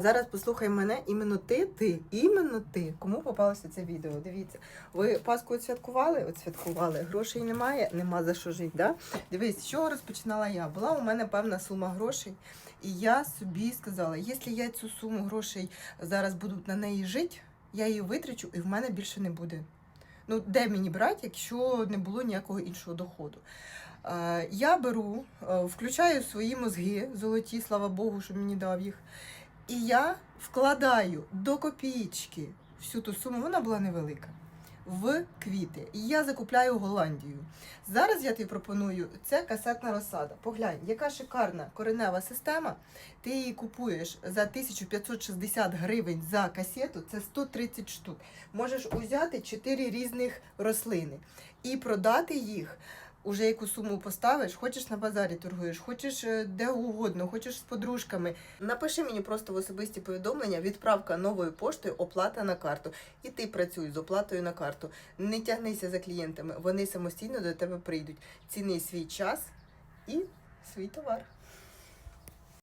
Зараз послухай мене, іменно ти, ти, іменно ти. Кому попалося це відео? Дивіться, ви Пасху святкували? От святкували. Грошей немає, нема за що жити. Да? Дивись, чого розпочинала я? Була у мене певна сума грошей, і я собі сказала: якщо я цю суму грошей зараз буду на неї жити, я її витрачу, і в мене більше не буде. Ну, де мені брати, якщо не було ніякого іншого доходу? Е, я беру, е, включаю свої мозги, золоті, слава Богу, що мені дав їх. І я вкладаю до копійки всю ту суму, вона була невелика. В квіти. І я закупляю Голландію. Зараз я тобі пропоную це касетна розсада. Поглянь, яка шикарна коренева система. Ти її купуєш за 1560 гривень за касету, це 130 штук. Можеш узяти 4 різних рослини і продати їх. Уже яку суму поставиш, хочеш на базарі торгуєш, хочеш е, де угодно, хочеш з подружками. Напиши мені просто в особисті повідомлення, відправка новою поштою, оплата на карту. І ти працюй з оплатою на карту. Не тягнися за клієнтами, вони самостійно до тебе прийдуть. Ціни свій час і свій товар.